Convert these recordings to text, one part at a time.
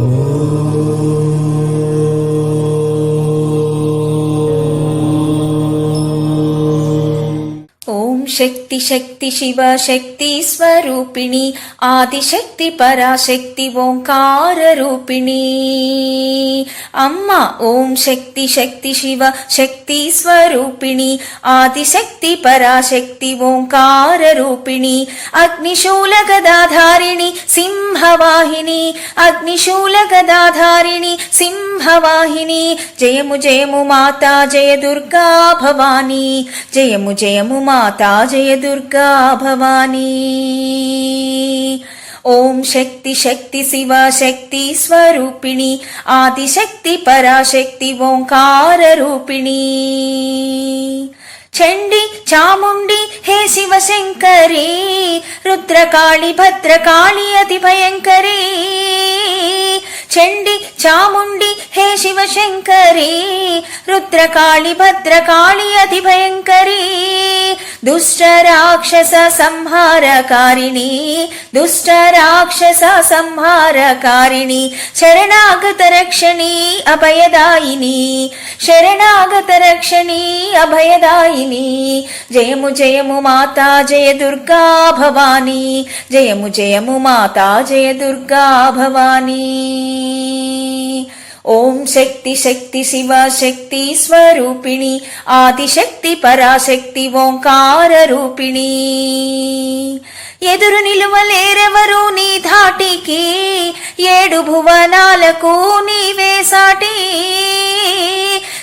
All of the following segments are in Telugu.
ఓం శక్తి శక్తి శివ శక్తి స్వరూపిణి ఆదిశక్తి పరాశక్తి ఓంకార రూపిణి. అమ్మ ఓం శక్తి శక్తి శివ శక్తి స్వరూపిణి ఆదిశక్తి పరాశక్తి ఓంకార రూపిణి అగ్నిశూల గదాధారిణి సింహవాహిని అగ్నిశూల గదాధారిణి సింహవాహిని. జయము జయము మాతా జయ దుర్గా భవానీ. జయము జయము మాతా జయ దుర్గా భవానీ. ఓం శక్తి శక్తి శివ శక్తి స్వరూపిణి ఆదిశక్తి పరాశక్తి ఓంకార రూపిణి. చండి చాముండి హే శివశంకరి రుద్రకాళి భద్రకాళి అతి భయంకరి. చండి చాముండి హే శివశంకరి రుద్రకాళి భద్రకాళి అతి భయంకరీ. దుష్ట రాక్షస సంహారకారిణి దుష్ట రాక్షస సంహారకారిణి శరణాగత రక్షణి అభయదాయిని శరణాగత రక్షణి అభయదాయిని. జయము జయము మాతా జయ దుర్గా భవానీ జయము జయము మాతా జయ దుర్గా భవానీ. ఓం శక్తి శక్తి శివ శక్తి స్వరూపిణి ఆదిశక్తి పరాశక్తి ఓంకార రూపిణి. ఎదురు నిలువలేరెవరు నీ ధాటికి? ఏడు భువనాలకు నీవే సాటి.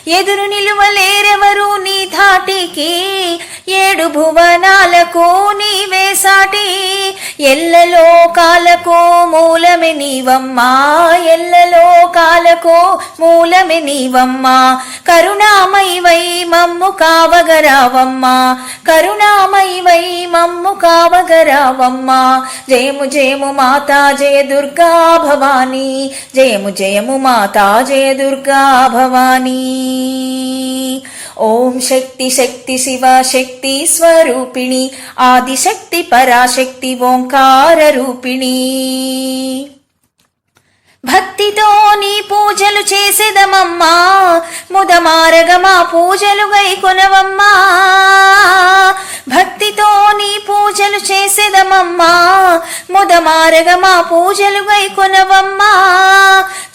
ఎదురు నిలువలేరెవరు నీ ధాటికి? ఏడు భువనాలకు నీవే సాటి. ఎల్లలోకాలకో మూలమే నీవమ్మా ఎల్లలోకాలకో మూలమే నీవమ్మా. కరుణామైవై మమ్ము కావగరావమ్మా కరుణామైవై మమ్ము కావగరావమ్మా. జయము జయము మాతా జయ దుర్గా భవానీ జయము జయము మాతా జయ దుర్గా భవానీ. ఓం శక్తి శక్తి శివ శక్తి స్వరూపిణి ఆదిశక్తి పరాశక్తి ఓంకార రూపిణి. భక్తితో నీ పూజలు చేసేదమమ్మా ముదమారగమా పూజలు గై కొనవమ్మా ముదమారగమా పూజలు గైకొనవమ్మా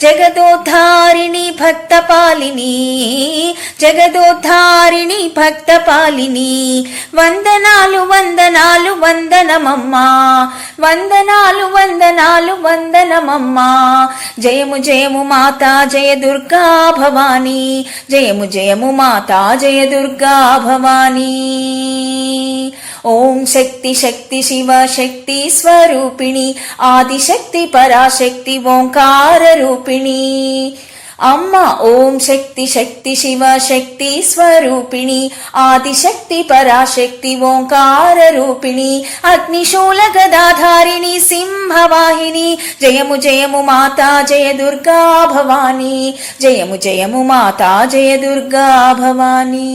జగదోద్ధారిణి భక్త పాలిని జగదోద్ధారిణి భక్త పాలిని వందనాలు వందనాలు వందనమమ్మా. వందనాలు వందనాలు వందనమమ్మా. జయము జయము మాతా జయ దుర్గా భవానీ. జయము జయము మాతా జయ దుర్గా భవానీ. ఓం శక్తి శక్తి శివ శక్తి స్వరూపిణి ఆదిశక్తి పరాశక్తి ఓంకార రూపిణి అమ్మ ఓం శక్తి శక్తి శివ శక్తి స్వరూపిణి ఆదిశక్తి పరాశక్తి ఓంకార రూపిణి అగ్నిశూల గదాధారిణి సింహవాహిని జయము జయము మాతా జయ దుర్గా భవానీ జయము జయము మాతా జయ దుర్గా భవానీ